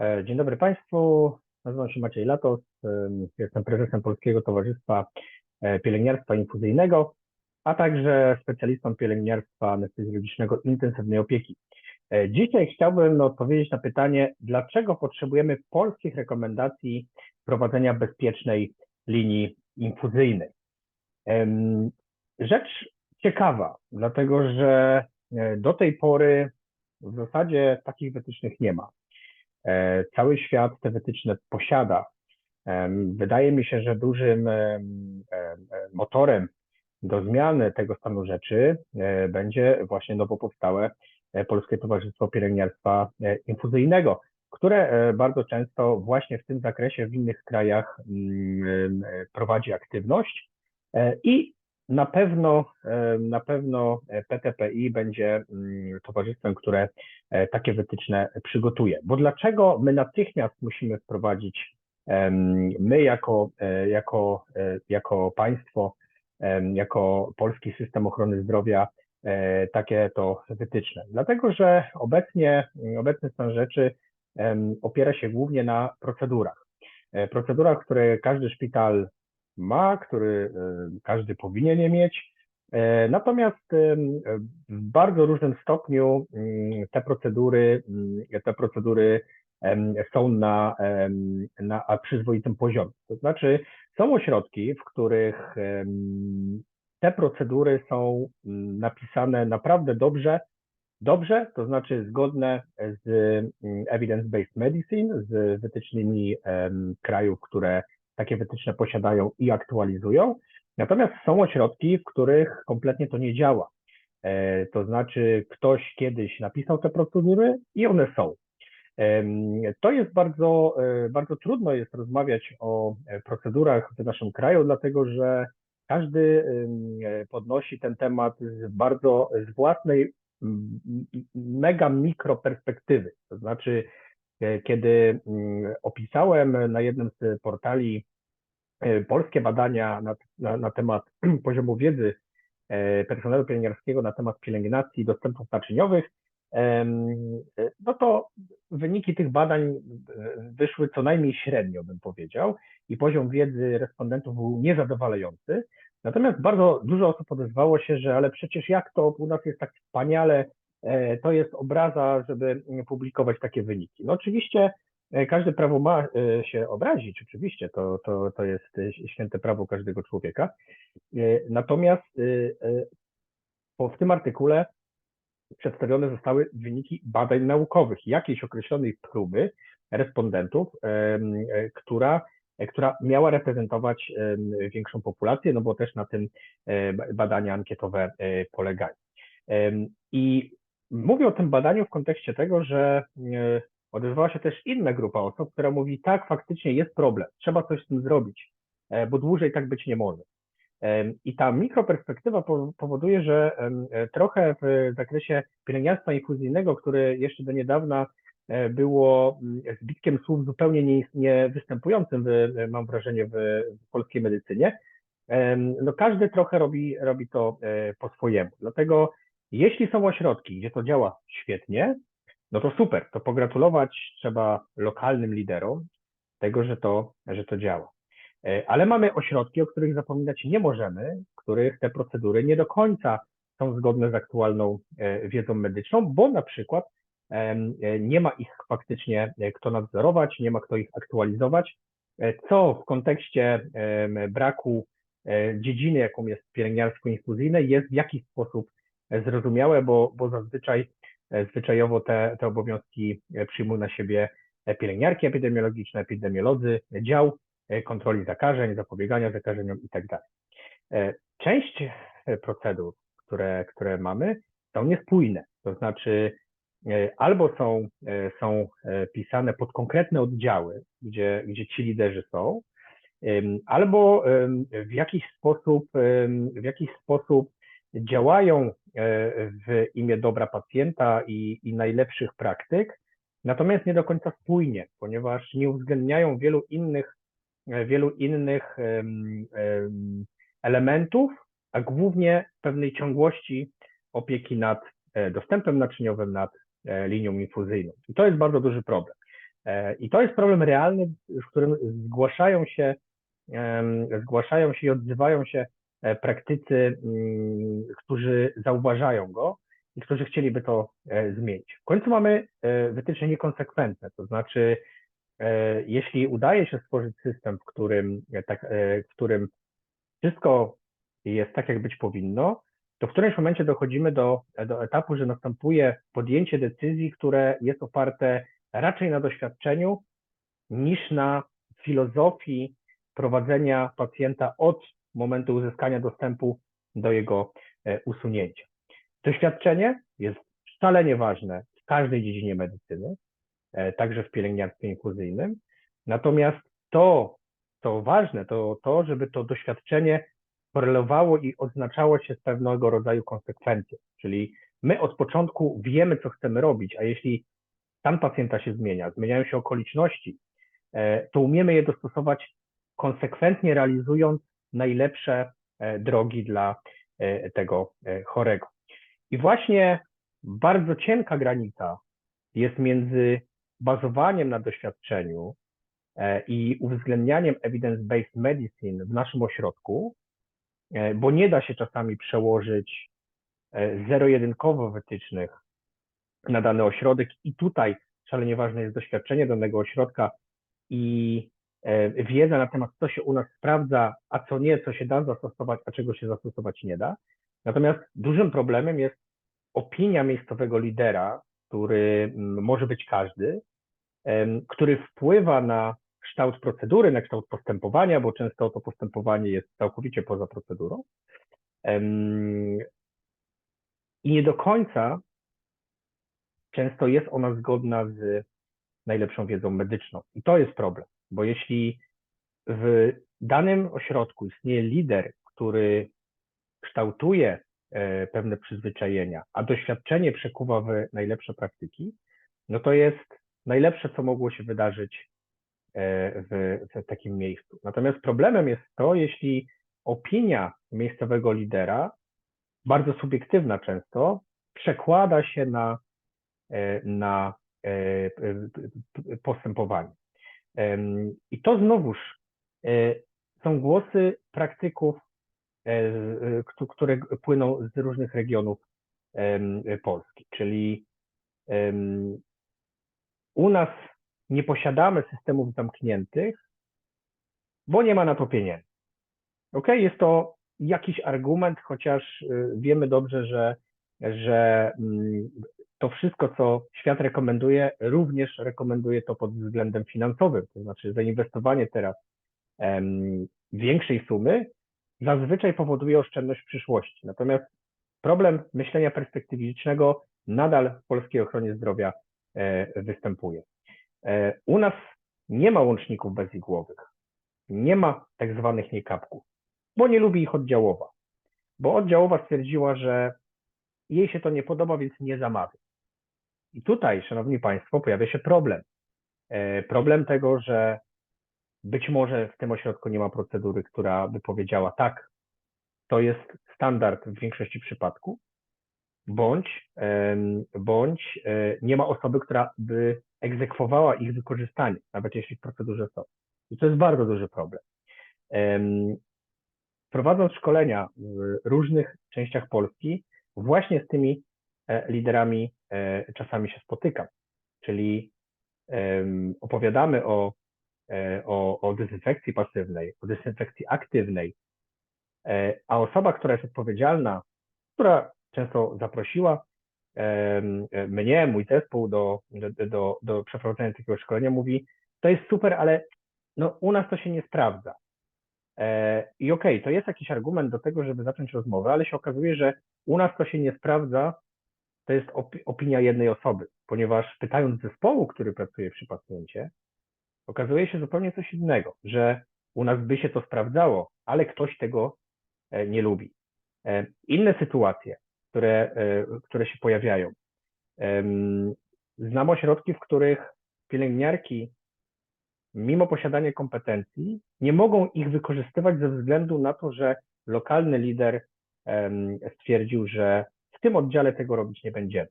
E, Dzień dobry Państwu. Nazywam się Maciej Latos. em, Jestem prezesem Polskiego Towarzystwa e, Pielęgniarstwa Infuzyjnego, a także specjalistą pielęgniarstwa anestezjologicznego intensywnej opieki. E, Dzisiaj chciałbym odpowiedzieć na pytanie, dlaczego potrzebujemy polskich rekomendacji prowadzenia bezpiecznej linii infuzyjnej. Rzecz ciekawa, dlatego że do tej pory w zasadzie takich wytycznych nie ma. E, Cały świat te wytyczne posiada. Em, Wydaje mi się, że dużym em, motorem do zmiany tego stanu rzeczy e, będzie właśnie nowo powstałe e, Polskie Towarzystwo Pielęgniarstwa e, Infuzyjnego, które e, bardzo często właśnie w tym zakresie w innych krajach mm, e, prowadzi aktywność E, i na pewno, e, na pewno PTPI będzie mm, towarzystwem, które e, takie wytyczne przygotuje. Bo dlaczego my natychmiast musimy wprowadzić, my jako, e, jako, e, jako państwo, jako polski system ochrony zdrowia, e, takie to wytyczne? Dlatego, że obecnie, obecny stan rzeczy opiera się głównie na procedurach. E, Procedurach, które każdy szpital ma, który e, każdy powinien je mieć. E, Natomiast em, w bardzo różnym stopniu mm, te procedury, mm, te procedury są na, na przyzwoitym poziomie. To znaczy są ośrodki, w których te procedury są mm, napisane naprawdę dobrze, dobrze, to znaczy zgodne z evidence-based medicine, z wytycznymi krajów, które takie wytyczne posiadają i aktualizują. Natomiast są ośrodki, w których kompletnie to nie działa. E, To znaczy, ktoś kiedyś napisał te procedury i one są. To jest bardzo, e, bardzo trudno jest rozmawiać o e, procedurach w naszym kraju, dlatego że każdy podnosi ten temat z bardzo, z własnej mega mikro perspektywy. To znaczy, kiedy mm, opisałem na jednym z portali e, polskie badania na, na, na temat poziomu wiedzy e, personelu pielęgniarskiego na temat pielęgnacji dostępów naczyniowych, e, no to wyniki tych badań e, wyszły co najmniej średnio, bym powiedział, i poziom wiedzy respondentów był niezadowalający. Natomiast bardzo dużo osób odezwało się, że ale przecież jak to u nas jest tak wspaniale, e, to jest obraza, żeby publikować takie wyniki. No oczywiście e, każde prawo ma e, się obrazić, oczywiście, to, to, to jest e, święte prawo każdego człowieka. E, Natomiast e, e, w tym artykule przedstawione zostały wyniki badań naukowych, jakiejś określonej próby respondentów, e, która, e, która miała reprezentować większą populację, no bo też na tym e, ba- badania ankietowe e, polegają. I mówię o tym badaniu w kontekście tego, że e, odezwała się też inna grupa osób, która mówi, tak, faktycznie jest problem, trzeba coś z tym zrobić, e, bo dłużej tak być nie może. Em, I ta mikroperspektywa po- powoduje, że e, trochę w zakresie pielęgniarstwa infuzyjnego, które jeszcze do niedawna e, było zbitkiem słów zupełnie nie, nie e, mam wrażenie, w, polskiej medycynie, no każdy trochę robi, robi to e, po swojemu. Dlatego jeśli są ośrodki, gdzie to działa świetnie, no to super, to pogratulować trzeba lokalnym liderom tego, że to, że to działa. E, Ale mamy ośrodki, o których zapominać nie możemy, których te procedury nie do końca są zgodne z aktualną e, wiedzą medyczną, bo na przykład e, nie ma ich faktycznie kto nadzorować, nie ma kto ich aktualizować, co w kontekście braku dziedziny, jaką jest pielęgniarstwo infuzyjne, jest w jakiś sposób zrozumiałe, bo, bo zazwyczaj e, zwyczajowo te, te obowiązki e, przyjmują na siebie pielęgniarki epidemiologiczne, epidemiolodzy, dział e, kontroli zakażeń, zapobiegania zakażeniom i tak Część procedur, które, które mamy, są niespójne, to znaczy albo są, są pisane pod konkretne oddziały, gdzie, gdzie ci liderzy są, albo w jakiś sposób, w jakiś sposób działają e, w imię dobra pacjenta i, i najlepszych praktyk, natomiast nie do końca spójnie, ponieważ nie uwzględniają wielu innych, e, wielu innych em, em, elementów, a głównie pewnej ciągłości opieki nad e, dostępem naczyniowym, nad linią infuzyjną. I to jest bardzo duży problem. I to jest problem realny, w którym zgłaszają się, zgłaszają się i odzywają się praktycy, mm, którzy zauważają go i którzy chcieliby to e, zmienić. W końcu mamy wytyczne niekonsekwentne, to znaczy, jeśli udaje się stworzyć system, w którym, tak, w którym wszystko jest tak, jak być powinno, to w którymś momencie dochodzimy do, do etapu, że następuje podjęcie decyzji, które jest oparte raczej na doświadczeniu niż na filozofii prowadzenia pacjenta od momentu uzyskania dostępu do jego e, usunięcia. Doświadczenie jest szalenie ważne w każdej dziedzinie medycyny, e, także w pielęgniarstwie infuzyjnym. Natomiast to, co ważne, to to, żeby to doświadczenie korelowało i oznaczało się z pewnego rodzaju konsekwencją. Czyli my od początku wiemy, co chcemy robić, a jeśli stan pacjenta się zmienia, zmieniają się okoliczności, e, to umiemy je dostosować konsekwentnie realizując najlepsze e, drogi dla e, tego chorego. I właśnie bardzo cienka granica jest między bazowaniem na doświadczeniu i uwzględnianiem evidence-based medicine w naszym ośrodku, bo nie da się czasami przełożyć zero-jedynkowo wytycznych na dany ośrodek i tutaj szalenie ważne jest doświadczenie danego ośrodka i e, wiedza na temat, co się u nas sprawdza, a co nie, co się da zastosować, a czego się zastosować nie da. Natomiast dużym problemem jest opinia miejscowego lidera, który mm, może być każdy, który wpływa na kształt procedury, na kształt postępowania, bo często to postępowanie jest całkowicie poza procedurą. I nie do końca często jest ona zgodna z najlepszą wiedzą medyczną. I to jest problem, bo jeśli w danym ośrodku istnieje lider, który kształtuje e, pewne przyzwyczajenia, a doświadczenie przekuwa w najlepsze praktyki, no to jest najlepsze, co mogło się wydarzyć e, w, w takim miejscu. Natomiast problemem jest to, jeśli opinia miejscowego lidera, bardzo subiektywna często, przekłada się na E, na postępowanie. I to znowuż e, są głosy praktyków, które płyną z różnych regionów Polski, czyli u nas nie posiadamy systemów zamkniętych, bo nie ma na to pieniędzy. Ok, jest to jakiś argument, chociaż wiemy dobrze, że, że mm, to wszystko, co świat rekomenduje, również rekomenduje to pod względem finansowym, to znaczy zainwestowanie teraz um, większej sumy zazwyczaj powoduje oszczędność w przyszłości. Natomiast problem myślenia perspektywicznego nadal w polskiej ochronie zdrowia e, występuje. E, u nas nie ma łączników bezigłowych, nie ma tak zwanych niekapków, bo nie lubi ich oddziałowa. Bo oddziałowa stwierdziła, że jej się to nie podoba, więc nie zamawia. I tutaj, Szanowni Państwo, pojawia się problem. E, problem tego, że być może w tym ośrodku nie ma procedury, która by powiedziała tak, to jest standard w większości przypadków, bądź, bądź e, nie ma osoby, która by egzekwowała ich wykorzystanie, nawet jeśli w procedurze są. I to jest bardzo duży problem. Prowadząc szkolenia w różnych częściach Polski, właśnie z tymi E, liderami czasami się spotykam. Czyli opowiadamy o, e, o, o dezynfekcji pasywnej, o dezynfekcji aktywnej, a osoba, która jest odpowiedzialna, która często zaprosiła mnie, mój zespół do, do, do, do przeprowadzenia takiego szkolenia, mówi, to jest super, ale no, u nas to się nie sprawdza. I okej, okay, to jest jakiś argument do tego, żeby zacząć rozmowę, ale się okazuje, że u nas to się nie sprawdza, to jest opinia jednej osoby, ponieważ pytając zespołu, który pracuje przy pacjencie, okazuje się zupełnie coś innego, że u nas by się to sprawdzało, ale ktoś tego e, nie lubi. E, inne sytuacje, które, e, które się pojawiają. Znam ośrodki, w których pielęgniarki, mimo posiadania kompetencji, nie mogą ich wykorzystywać ze względu na to, że lokalny lider stwierdził, że w tym oddziale tego robić nie będziemy.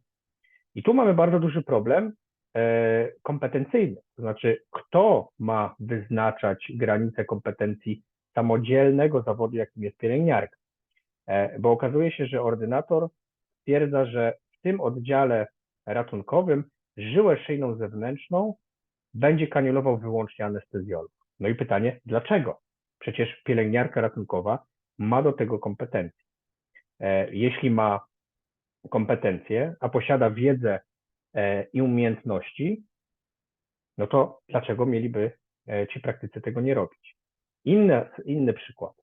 I tu mamy bardzo duży problem, e, kompetencyjny, to znaczy kto ma wyznaczać granice kompetencji samodzielnego zawodu, jakim jest pielęgniarka. E, Bo okazuje się, że ordynator stwierdza, że w tym oddziale ratunkowym żyłę szyjną zewnętrzną będzie kaniulował wyłącznie anestezjolog. No i pytanie, dlaczego? Przecież pielęgniarka ratunkowa ma do tego kompetencje. E, Jeśli ma kompetencje, a posiada wiedzę e, i umiejętności, no to dlaczego mieliby e, ci praktycy tego nie robić? Inny, inny przykład.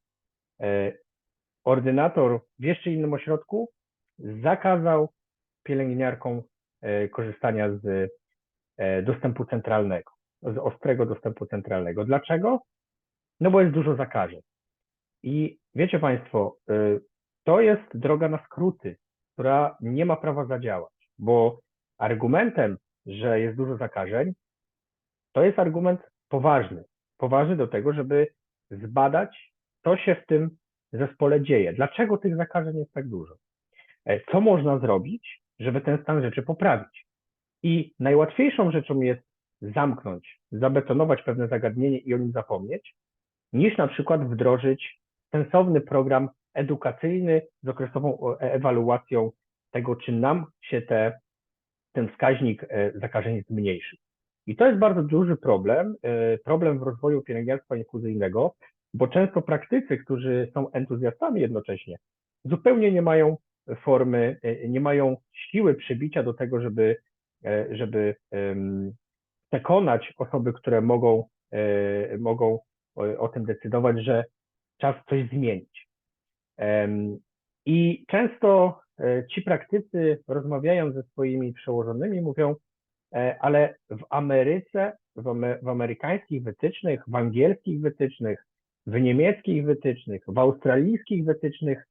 E, Ordynator w jeszcze innym ośrodku zakazał pielęgniarkom korzystania z dostępu centralnego, z ostrego dostępu centralnego. Dlaczego? No bo jest dużo zakażeń. I wiecie Państwo, to jest droga na skróty, która nie ma prawa zadziałać, bo argumentem, że jest dużo zakażeń, to jest argument poważny. Poważny do tego, żeby zbadać, co się w tym zespole dzieje. Dlaczego tych zakażeń jest tak dużo? E, Co można zrobić, żeby ten stan rzeczy poprawić? I najłatwiejszą rzeczą jest zamknąć, zabetonować pewne zagadnienie i o nim zapomnieć, niż na przykład wdrożyć sensowny program edukacyjny z okresową e, ewaluacją tego, czy nam się te, ten wskaźnik e, zakażeń zmniejszy. I to jest bardzo duży problem, e, problem w rozwoju pielęgniarstwa infuzyjnego, bo często praktycy, którzy są entuzjastami jednocześnie, zupełnie nie mają formy, nie mają siły przybicia do tego, żeby, żeby przekonać osoby, które mogą, mogą o tym decydować, że czas coś zmienić. I często e, ci praktycy rozmawiają ze swoimi przełożonymi, mówią, e, ale w Ameryce, w, ame, w amerykańskich wytycznych, w angielskich wytycznych, w niemieckich wytycznych, w australijskich wytycznych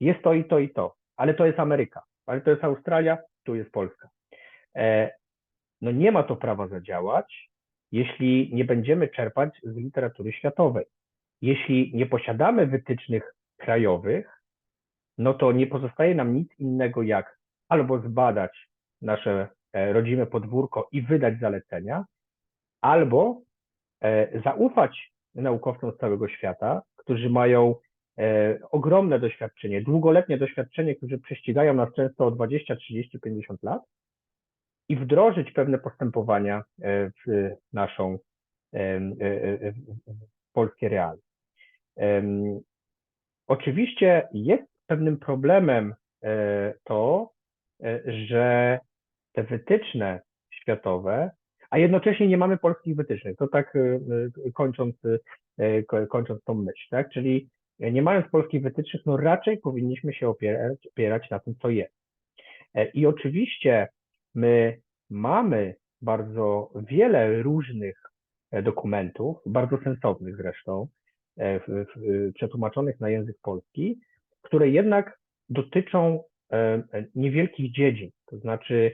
jest to i to i to, ale to jest Ameryka, ale to jest Australia, tu jest Polska. E, No nie ma to prawa zadziałać, jeśli nie będziemy czerpać z literatury światowej. Jeśli nie posiadamy wytycznych krajowych, no to nie pozostaje nam nic innego jak albo zbadać nasze e, rodzime podwórko i wydać zalecenia, albo e, zaufać naukowcom z całego świata, którzy mają e, ogromne doświadczenie, długoletnie doświadczenie, którzy prześcigają nas często o 20, 30, 50 lat i wdrożyć pewne postępowania w naszą w polskie realia. Oczywiście jest pewnym problemem e, to, e, że te wytyczne światowe, a jednocześnie nie mamy polskich wytycznych. To tak e, kończąc, ko- kończąc tą myśl, tak? Czyli nie mając polskich wytycznych, no raczej powinniśmy się opierać, opierać na tym, co jest. I oczywiście my mamy bardzo wiele różnych dokumentów, bardzo sensownych zresztą, przetłumaczonych na język polski, które jednak dotyczą e, e, niewielkich dziedzin, to znaczy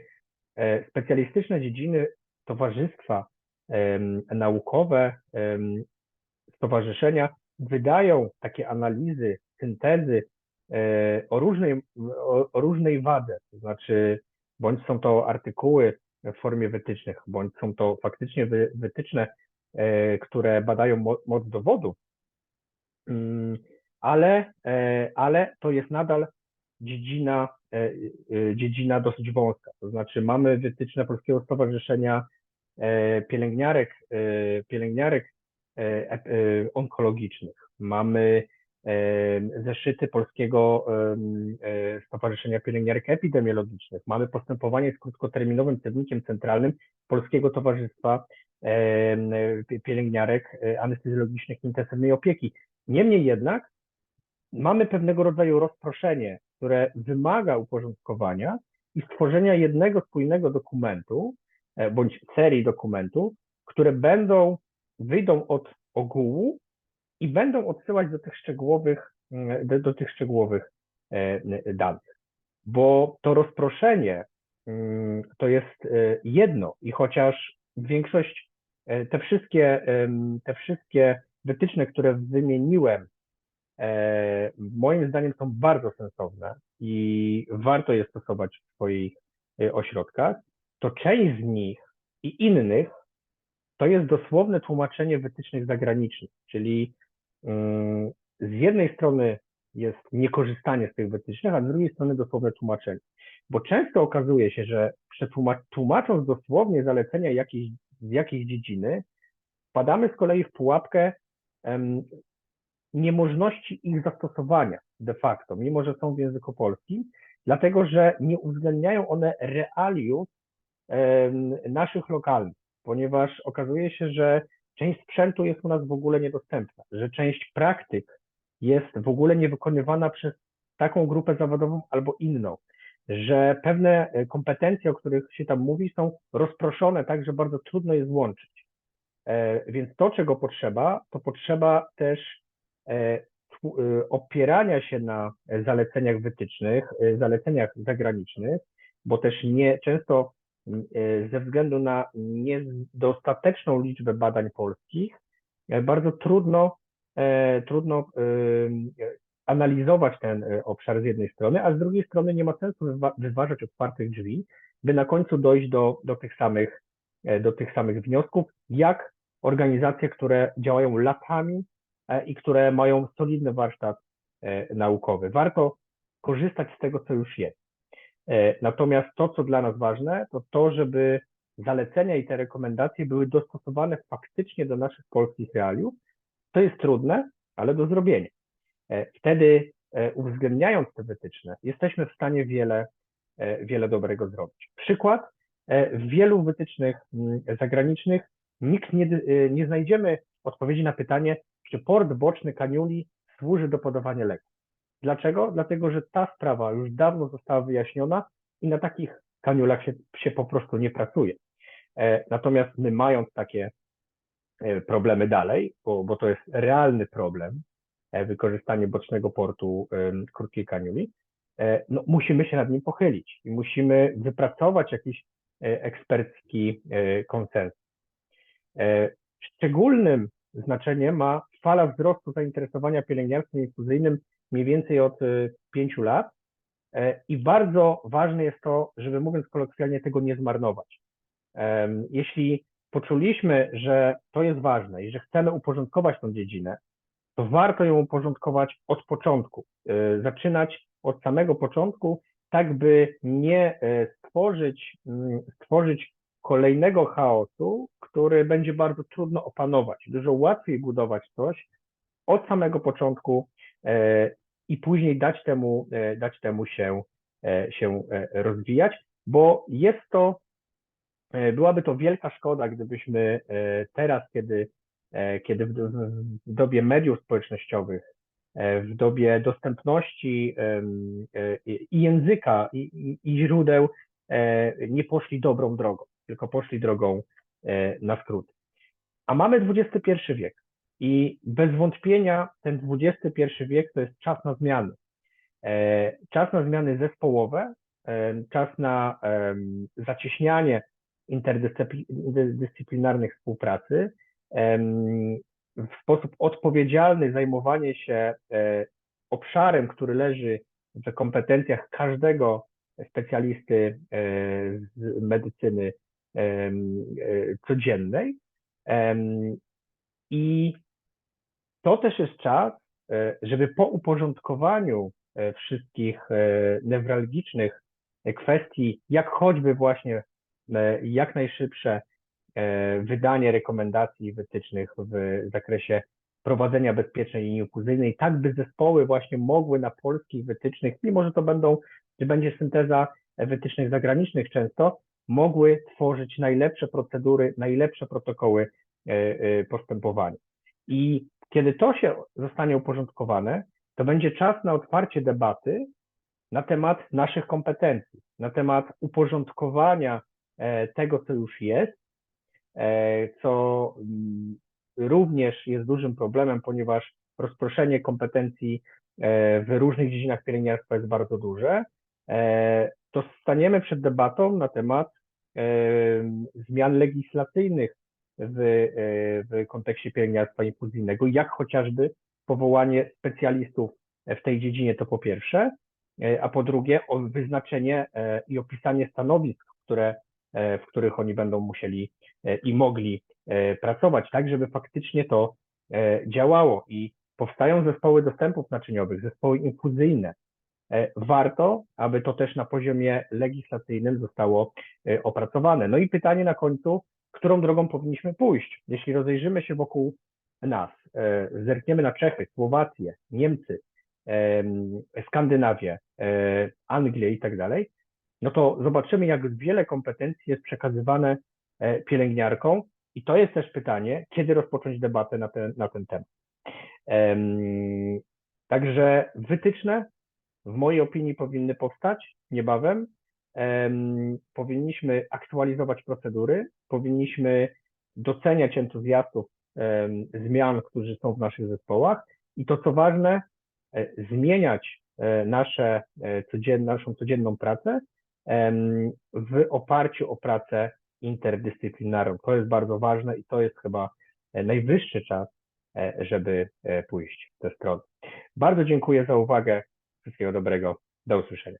e, specjalistyczne dziedziny towarzystwa naukowe, stowarzyszenia wydają takie analizy, syntezy e, o różnej, o, różnej wadze, to znaczy bądź są to artykuły w formie wytycznych, bądź są to faktycznie wy, wytyczne, e, które badają mo, moc dowodu, ale, e, ale to jest nadal dziedzina, e, e, dziedzina dosyć wąska. To znaczy mamy wytyczne Polskiego Stowarzyszenia Pielęgniarek, pielęgniarek onkologicznych, mamy zeszyty Polskiego Stowarzyszenia Pielęgniarek Epidemiologicznych, mamy postępowanie z krótkoterminowym cennikiem centralnym Polskiego Towarzystwa Pielęgniarek Anestezjologicznych Intensywnej Opieki. Niemniej jednak mamy pewnego rodzaju rozproszenie, które wymaga uporządkowania i stworzenia jednego spójnego dokumentu e, bądź serii dokumentów, które będą, wyjdą od ogółu i będą odsyłać do tych szczegółowych, mm, do, tych szczegółowych e, danych. Bo to rozproszenie mm, to jest e, jedno i chociaż większość, te wszystkie, te wszystkie wytyczne, które wymieniłem, e, moim zdaniem są bardzo sensowne i warto je stosować w swoich e, ośrodkach, to część z nich i innych to jest dosłowne tłumaczenie wytycznych zagranicznych, czyli mm, z jednej strony jest niekorzystanie z tych wytycznych, a z drugiej strony dosłowne tłumaczenie. Bo często okazuje się, że tłumacząc dosłownie zalecenia jakiejś, z jakiejś dziedziny, wpadamy z kolei w pułapkę niemożności ich zastosowania de facto, mimo że są w języku polskim, dlatego że nie uwzględniają one realiów naszych lokalnych, ponieważ okazuje się, że część sprzętu jest u nas w ogóle niedostępna, że część praktyk jest w ogóle niewykonywana przez taką grupę zawodową albo inną, że pewne e, kompetencje, o których się tam mówi, są rozproszone tak, że bardzo trudno je złączyć. E, więc to, czego potrzeba, to potrzeba też e, opierania się na zaleceniach wytycznych, zaleceniach zagranicznych, bo też nie często ze względu na niedostateczną liczbę badań polskich, bardzo trudno E, trudno analizować ten e, obszar z jednej strony, a z drugiej strony nie ma sensu wyważać otwartych drzwi, by na końcu dojść do, do, tych, samych, e, do tych samych wniosków, jak organizacje, które działają latami i które mają solidny warsztat naukowy. Warto korzystać z tego, co już jest. Natomiast to, co dla nas ważne, to to, żeby zalecenia i te rekomendacje były dostosowane faktycznie do naszych polskich realiów, to jest trudne, ale do zrobienia. E, wtedy e, uwzględniając te wytyczne, jesteśmy w stanie wiele, e, wiele dobrego zrobić. Przykład, w wielu wytycznych mm, zagranicznych nikt nie, nie znajdziemy odpowiedzi na pytanie, czy port boczny kaniuli służy do podawania leków. Dlaczego? Dlatego, że ta sprawa już dawno została wyjaśniona i na takich kaniulach się, się po prostu nie pracuje. Natomiast my mając takie E, problemy dalej, bo, bo to jest realny problem, e, wykorzystanie bocznego portu krótkiej kaniuli, e, no, musimy się nad nim pochylić i musimy wypracować jakiś ekspercki konsensus. Szczególnym znaczeniem ma fala wzrostu zainteresowania pielęgniarstwem infuzyjnym mniej więcej od pięciu lat i bardzo ważne jest to, żeby mówiąc kolokwialnie tego nie zmarnować. Jeśli poczuliśmy, że to jest ważne i że chcemy uporządkować tą dziedzinę, to warto ją uporządkować od początku. Zaczynać od samego początku, tak by nie y, stworzyć, mm, stworzyć kolejnego chaosu, który będzie bardzo trudno opanować. Dużo łatwiej budować coś od samego początku y, i później dać temu, dać temu się, się rozwijać, bo jest to E, byłaby to wielka szkoda, gdybyśmy e, teraz, kiedy, e, kiedy w dobie mediów społecznościowych, w dobie dostępności i języka, i, źródeł, nie poszli dobrą drogą, tylko poszli drogą na skróty. A mamy XXI wiek i bez wątpienia ten XXI wiek to jest czas na zmiany. Czas na zmiany zespołowe, czas na zacieśnianie interdyscyplinarnych współpracy, w sposób odpowiedzialny zajmowanie się e, obszarem, który leży w kompetencjach każdego specjalisty e, z medycyny e, codziennej. I to też jest czas, żeby po uporządkowaniu wszystkich newralgicznych kwestii, jak choćby właśnie jak najszybsze wydanie rekomendacji i wytycznych w zakresie prowadzenia bezpiecznej linii fuzyjnej, tak by zespoły właśnie mogły na polskich wytycznych, mimo że to będą, czy będzie synteza wytycznych zagranicznych często, mogły tworzyć najlepsze procedury, najlepsze protokoły e, postępowania. I kiedy to się zostanie uporządkowane, to będzie czas na otwarcie debaty na temat naszych kompetencji, na temat uporządkowania E, tego, co już jest, e, co mm, również jest dużym problemem, ponieważ rozproszenie kompetencji e, w różnych dziedzinach pielęgniarstwa jest bardzo duże, to staniemy przed debatą na temat zmian legislacyjnych w, w kontekście pielęgniarstwa infuzyjnego, jak chociażby powołanie specjalistów w tej dziedzinie to po pierwsze, a po drugie o wyznaczenie i opisanie stanowisk, które e, w których oni będą musieli e, i mogli e, pracować, tak żeby faktycznie to e, działało i powstają zespoły dostępów naczyniowych, zespoły infuzyjne. E, Warto, aby to też na poziomie legislacyjnym zostało e, opracowane. No i pytanie na końcu, którą drogą powinniśmy pójść? Jeśli rozejrzymy się wokół nas, e, zerkniemy na Czechy, Słowację, Niemcy, em, Skandynawię, e, Anglię i tak dalej, no to zobaczymy, jak wiele kompetencji jest przekazywane e, pielęgniarkom i to jest też pytanie, kiedy rozpocząć debatę na ten, na ten temat. Em, Także wytyczne w mojej opinii powinny powstać niebawem. Em, Powinniśmy aktualizować procedury, powinniśmy doceniać entuzjastów zmian, którzy są w naszych zespołach i to co ważne, e, zmieniać e, nasze naszą codzienną pracę w oparciu o pracę interdyscyplinarną. To jest bardzo ważne i to jest chyba e, najwyższy czas, e, żeby e, pójść w tę stronę. Bardzo dziękuję za uwagę. Wszystkiego dobrego. Do usłyszenia.